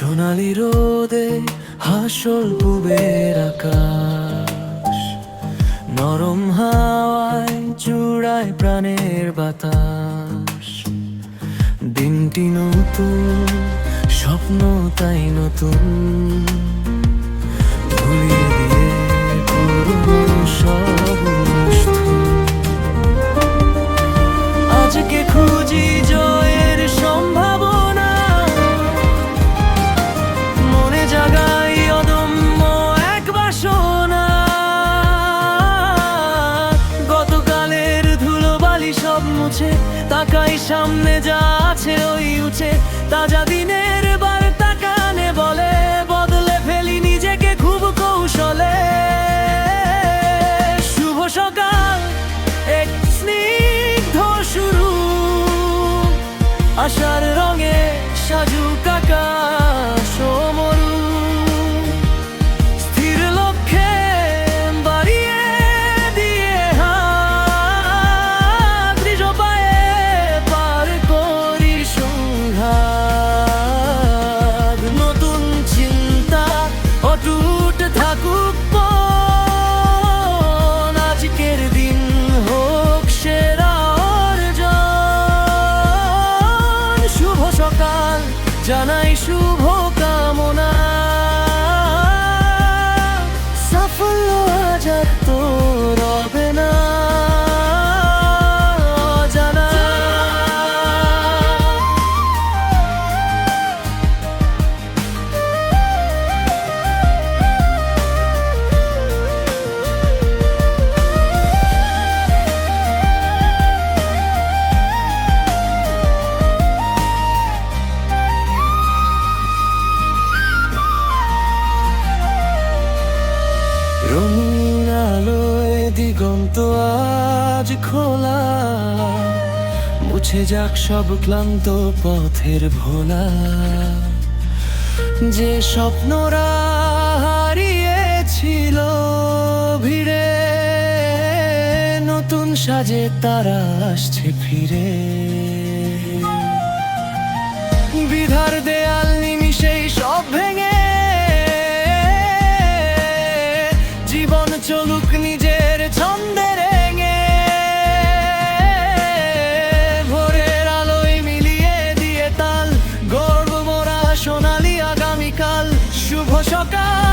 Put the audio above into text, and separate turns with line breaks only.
সোনালি রোদে হাসল পুবের আকাশ। নরম হাওয়ায় চূড়ায় প্রাণের বাতাস। দিনটি নতুন, স্বপ্ন তাই নতুন। সব তাকাই সামনে যা আছে ওই উঠে। তাজা দিনের বার্তা কানে বলে, বদলে ফেলি নিজেকে খুব কৌশলে। শুভ সকাল, এক স্নিগ্ধ শুরু। আশার রঙিন আলোয় দিগন্ত আজ খোলা। মুছে যাক সব ক্লান্ত পথের ভোলা। যে স্বপ্নরা হারিয়েছিল ভিড়ে, নতুন সাজে তারা আসছে ফিরে। jogar.